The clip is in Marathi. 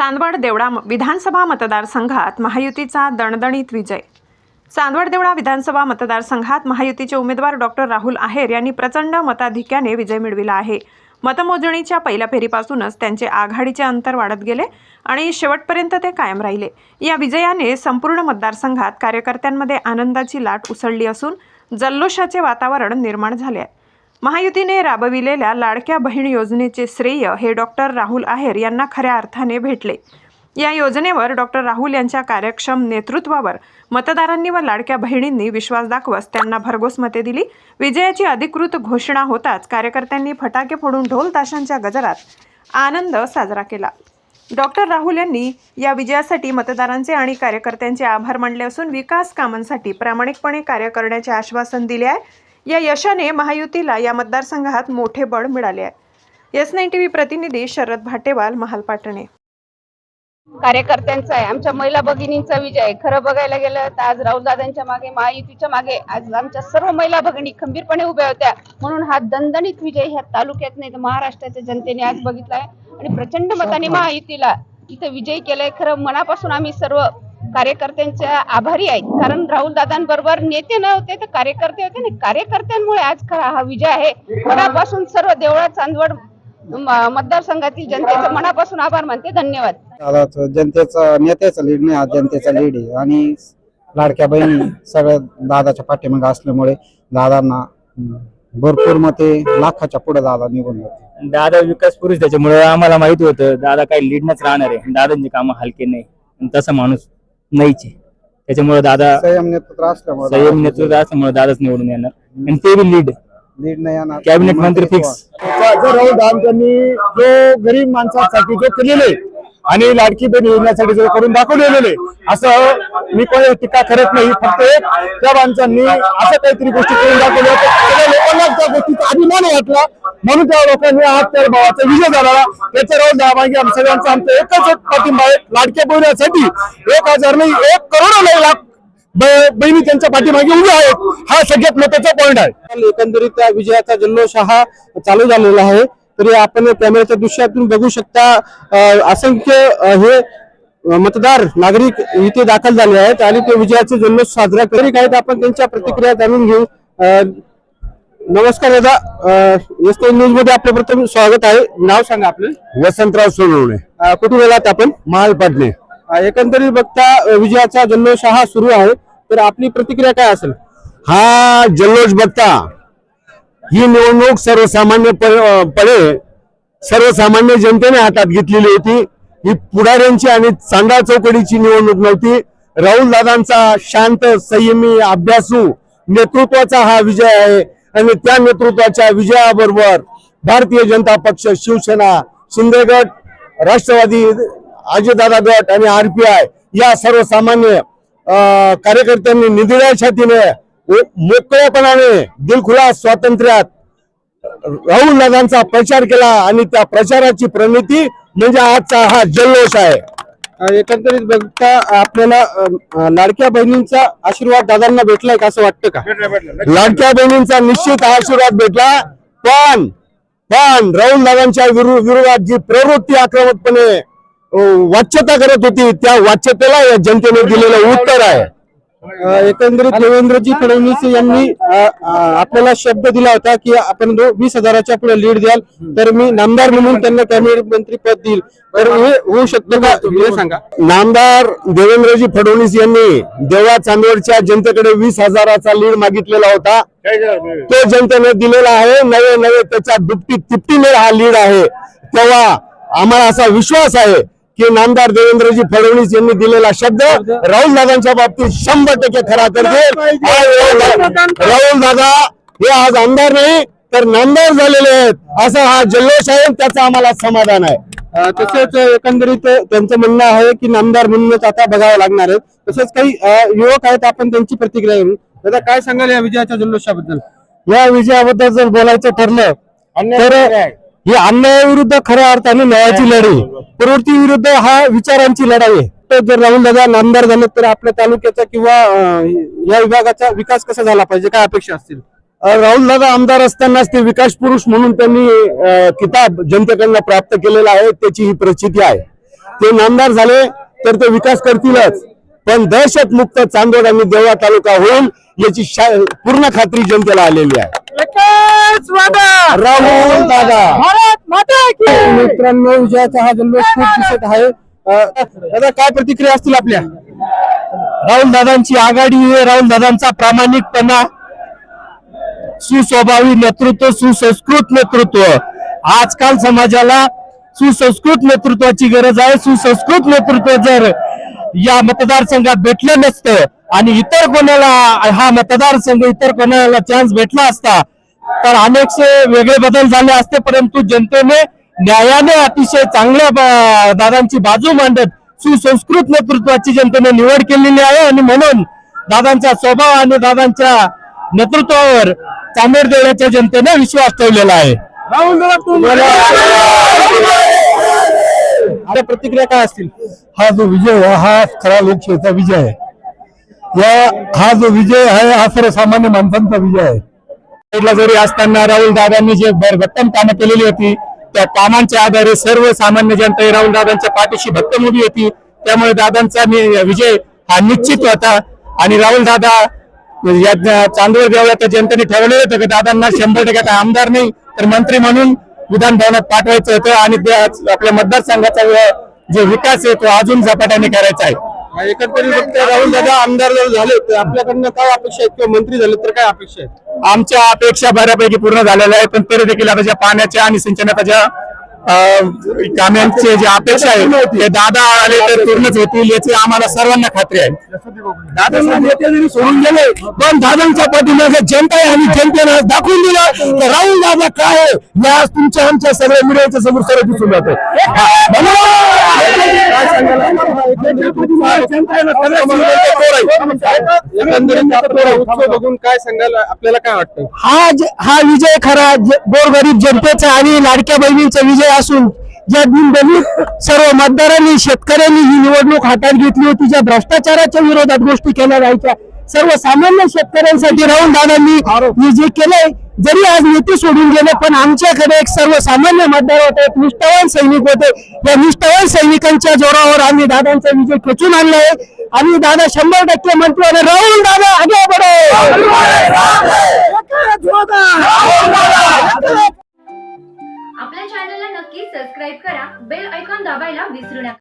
चांदवड देवळा म- विधानसभा मतदारसंघात महायुतीचा दणदणीत विजय. चांदवड देवळा विधानसभा मतदारसंघात महायुतीचे उमेदवार डॉक्टर राहुल आहेर यांनी प्रचंड मताधिक्याने विजय मिळविला आहे. मतमोजणीच्या पहिल्या फेरीपासूनच त्यांचे आघाडीचे अंतर वाढत गेले आणि शेवटपर्यंत ते कायम राहिले. या विजयाने संपूर्ण मतदारसंघात कार्यकर्त्यांमध्ये आनंदाची लाट उसळली असून जल्लोषाचे वातावरण निर्माण झाले आहे. महायुतीने राबविलेल्या लाडक्या बहीण योजनेचे श्रेय हे डॉक्टर राहुल आहेर यांना खऱ्या अर्थाने भेटले. या योजनेवर डॉक्टर राहुल यांच्या कार्यक्षम नेतृत्वावर मतदारांनी व लाडक्या बहिणींनी विश्वास दाखवत त्यांना भरघोस मते दिली. विजयाची अधिकृत घोषणा होताच कार्यकर्त्यांनी फटाके फोडून ढोल ताशांच्या गजरात आनंद साजरा केला. डॉक्टर राहुल यांनी या विजयासाठी मतदारांचे आणि कार्यकर्त्यांचे आभार मानले असून विकास कामांसाठी प्रामाणिकपणे कार्य करण्याचे आश्वासन दिले आहे. या यशाने महायुतीला या मतदारसंघात मोठे बळ मिळाले आहे. एस नाईन टी व्ही प्रतिनिधी शरद भाटेवाल महालपाटणे कार्यकर्त्यांचा आहे. आमच्या महिला भगिनींचा विजय आहे. खरं बघायला गेलं तर आज राहुलदादांच्या मागे महायुतीच्या मागे आज आमच्या सर्व महिला भगिनी खंबीरपणे उभ्या होत्या. म्हणून हा दणदणीत विजय ह्या तालुक्यात नाही तर महाराष्ट्राच्या जनतेने आज बघितलाय. आणि प्रचंड मताने महायुतीला इथं विजयी केलाय. खरं मनापासून आम्ही सर्व कार्यकर्त्यांच्या आभारी आहेत. कारण राहुल दादांबरोबर नेते न होते तर कार्यकर्ते होते आणि कार्यकर्त्यांमुळे आज खरा हा विजय आहे. मनापासून सर्व देवळा चांदवड मतदारसंघातील जनतेचं मनापासून आभार मानते. धन्यवाद. जनतेचा नेत्याचा लीड नाही हा जनतेचा लीड आहे. आणि लाडक्या बहिणी सगळ्या दादाच्या पाठीमागे असल्यामुळे दादांना भरपूर मते लाखाच्या पुढे दादा निघून जाते दादा विकास पुरुष त्याच्यामुळे आम्हाला माहिती होतं दादा काही लीडनच राहणार आहे. दादांचे कामं हलके नाही. तसा माणूस नाहीच. आहे त्याच्यामुळे दादा संयम नेतृत्व असल्यामुळे संयम नेतृत्व असल्यामुळे दादाच निवडून येणार. आणि ते बी लीड लीड नाही येणार. कॅबिनेट मंत्री फिक्स जो राहुल त्यांनी जो गरीब माणसासाठी जो केलेले आणि लाडकी बहीण योजनेसाठी जर करून दाखवलेले असं मी कोणी टीका करत नाही. फक्त एक त्या माणसांनी असं काहीतरी गोष्टी करून दाखवल्या लोकांना त्या गोष्टीचा अभिमान वाटला. म्हणून त्या लोकांनी आज त्या भावाचा विजय झाला. त्याच्या राहुल दामागे आम सगळ्यांचा आमचा एकच एक पाठिंबा आहे. लाडक्या बहिण्यासाठी एक हजार नाही एक करोड नाही लाख ब- बहिणी त्यांच्या पाठीमागे उभ्या आहेत. हा सगळ्यात महत्त्वाचा पॉईंट आहे. एकंदरीत त्या विजयाचा जल्लोष हा चालू झालेला आहे. तरी आपण कॅमेऱ्याच्या दृश्यातून बघू शकता असंख्य हे मतदार नागरिक इथे दाखल झाले आहेत आणि ते विजयाचे जल्लोष साजरा करीत आहेत. आपण त्यांच्या प्रतिक्रिया जाणून घेऊ. नमस्कार दादा. एस न्यूजमध्ये आपलं प्रथम स्वागत आहे. नाव सांगा आपलं. वसंतराव सोनवणे. कुठून आलात आपण? महालपाटणे एकंदरीत बघता विजयाचा जल्लोष हा सुरू आहे. तर आपली प्रतिक्रिया काय असेल? हा जल्लोष बघता. ही निवडणूक सर्वसामान्यपणे सर्वसामान्य जनतेने हातात घेतलेली होती. ही पुढाऱ्यांची आणि चांदा चौकडीची निवडणूक नव्हती. राहुल दादांचा शांत संयमी अभ्यासू नेतृत्वाचा हा विजय आहे. आणि त्या नेतृत्वाच्या विजयाबरोबर भारतीय जनता पक्ष शिवसेना शिंदे गट राष्ट्रवादी अजितदादा गट आणि आरपीआय या सर्वसामान्य कार्यकर्त्यांनी निधड्या छातीने मोकळेपणाने दिलखुलास स्वातंत्र्यात राहुल दादांचा प्रचार केला आणि त्या प्रचाराची प्रणिती म्हणजे आजचा हा जल्लोष आहे. एकंदरीत बघता आपल्याला लाडक्या बहिणींचा आशीर्वाद दादांना भेटलाय का असं वाटतं का? लाडक्या बहिणींचा निश्चित आशीर्वाद भेटला पण पण राहुल दादांच्या विरु- विरोधात जी प्रवृत्ती आक्रमकपणे वाच्यता करत होती त्या वाच्यतेला या जनतेने दिलेलं उत्तर आहे. एकंदरीत देवेंद्रजी फडणवीस यांनी आपल्याला शब्द दिला होता की आपण जो वीस हजाराच्या पुढे लीड द्याल तर मी नामदार म्हणून त्यांना कॅबिनेट मंत्री पद देईल. तर हे होऊ शकतं का? तुम्ही सांगा. नामदार देवेंद्रजी फडणवीस यांनी देवळा चांदवडच्या जनतेकडे वीस हजाराचा लीड मागितलेला होता. तो जनतेने दिलेला आहे. नवे नवे त्याच्या दुपटी तिपटीने हा लीड आहे. तेव्हा आम्हाला असा विश्वास आहे की नामदार देवेंद्रजी फडणवीस यांनी दिलेला शब्द राहुल दादांच्या बाबतीत शंभर टक्के खरा करते राहुल दादा. हे आज आमदार नाही तर नामदार झालेले आहेत. असा हा जल्लोष आहे त्याचं आम्हाला समाधान आहे. तसेच एकंदरीत त्यांचं म्हणणं आहे की नामदार म्हणूनच आता बघावं लागणार आहे. तसेच काही युवक आहेत आपण त्यांची प्रतिक्रिया घेऊ. दादा काय सांगाल या विजयाच्या जल्लोषाबद्दल? या विजयाबद्दल जर बोलायचं ठरलं तर ही अन्यायाविरुद्ध खऱ्या अर्थाने न्यायाची लढाई. प्रवृत्ती विरुद्ध हा विचारांची लढाई आहे. तर जर राहुल दादा नामदार झाले तर आपल्या तालुक्याचा किंवा या विभागाचा विकास कसा झाला पाहिजे? काय अपेक्षा असतील? राहुल दादा आमदार असतानाच ते विकास पुरुष म्हणून त्यांनी किताब जनतेकडनं प्राप्त केलेला आहे. त्याची ही प्रचिती आहे. ते नामदार झाले तर ते विकास करतीलच. पण दहशत मुक्त चांदोड आणि देवळा तालुका होईल याची शा- पूर्ण खात्री जनतेला आलेली आहे. राहुल दादा! मित्रांनो विजयाचा हा जल्लोष खूप दिसत आहे. दादा काय प्रतिक्रिया असतील आपल्या? राहुल दादांची आघाडी राहुल दादांचा प्रामाणिकपणा सुस्वभावी नेतृत्व सुसंस्कृत नेतृत्व. आजकाल समाजाला सुसंस्कृत नेतृत्वाची गरज आहे. सुसंस्कृत नेतृत्व जर या मतदारसंघात भेटलं नसतं आणि इतर कोणाला हा मतदारसंघ इतर कोणाला चान्स भेटला असता तर अनेकसे वेगळे बदल झाले असते परंतु जनतेने न्यायाने अतिशय चांगल्या दादांची बाजू मांडत सुसंस्कृत नेतृत्वाची जनतेने निवड केलेली आहे. आणि म्हणून दादांचा स्वभाव आणि दादांच्या नेतृत्वावर चांदेर देवळ्याच्या जनतेने विश्वास ठेवलेला आहे. आपल्या प्रतिक्रिया काय असतील? हा जो विजय हा खरा लोकशाहीचा विजय आहे. या हा जो विजय आहे हा सर्वसामान्य माणसांचा विजय आहे. साईडला जरी असताना राहुल दादांनी जे भरभक्कम कामं केलेली होती त्या कामांच्या आधारे सर्वसामान्य जनता ही राहुल दादांच्या पाठीशी भक्कम उभी होती. त्यामुळे दादांचा विजय हा निश्चित होता. आणि राहुल दादा या चांदोर देवळाच्या जनतेने ठरवलं होतं की दादांना शंभर टक्के आता आमदार नाही तर मंत्री म्हणून विधानभवनात पाठवायचं होतं. आणि आपल्या मतदारसंघाचा जो विकास आहे तो अजून झपाट्याने करायचा आहे. एकंदरीत बघता राहुल दादा आमदार जर झाले तर आपल्याकडनं काय अपेक्षा आहेत? किंवा मंत्री झाले तर काय अपेक्षा आहेत? आमच्या अपेक्षा बऱ्यापैकी पूर्ण झालेल्या आहेत पण तरी देखील आता ज्या पाण्याच्या आणि सिंचनाच्या ज्या कामांचे जे अपेक्षा आहे ते दादा आले तर पूर्णच होतील याची आम्हाला सर्वांना खात्री आहे. दादा जरी सोडून गेले. पण दादांच्या पाठीमागे जनता आहे आणि जनतेनं आज दाखवून दिलं तर राहुल दादा काय आहे? हे आज तुमच्या आमच्या सगळ्या मीडियाच्या समोर सर्व दिसून जातं बघून काय सांगाल आपल्याला काय वाटतं हा हा विजय खरा गोरगरीब जनतेचा आणि लाडक्या बहिणींचा विजय असून ज्या दिनदलित सर्व मतदारांनी शेतकऱ्यांनी ही निवडणूक हातात घेतली होती ज्या भ्रष्टाचाराच्या विरोधात गोष्टी केल्या जायच्या सर्वसामान्य शेतकऱ्यांसाठी राहुल दादांनी जे केलंय जरी आज नेते सोडून गेले पण आमच्याकडे एक सर्वसामान्य मतदार होते एक निष्ठावान सैनिक होते. या निष्ठावान सैनिकांच्या जोरावर आम्ही दादांचा विजय खचून आणला आहे. आम्ही दादा शंभर टक्के म्हणतो आणि राहुल दादा आगे बढो. आपल्या चॅनलला नक्की सबस्क्राईब करा बेल ऐकॉन दाबायला विसरू नका.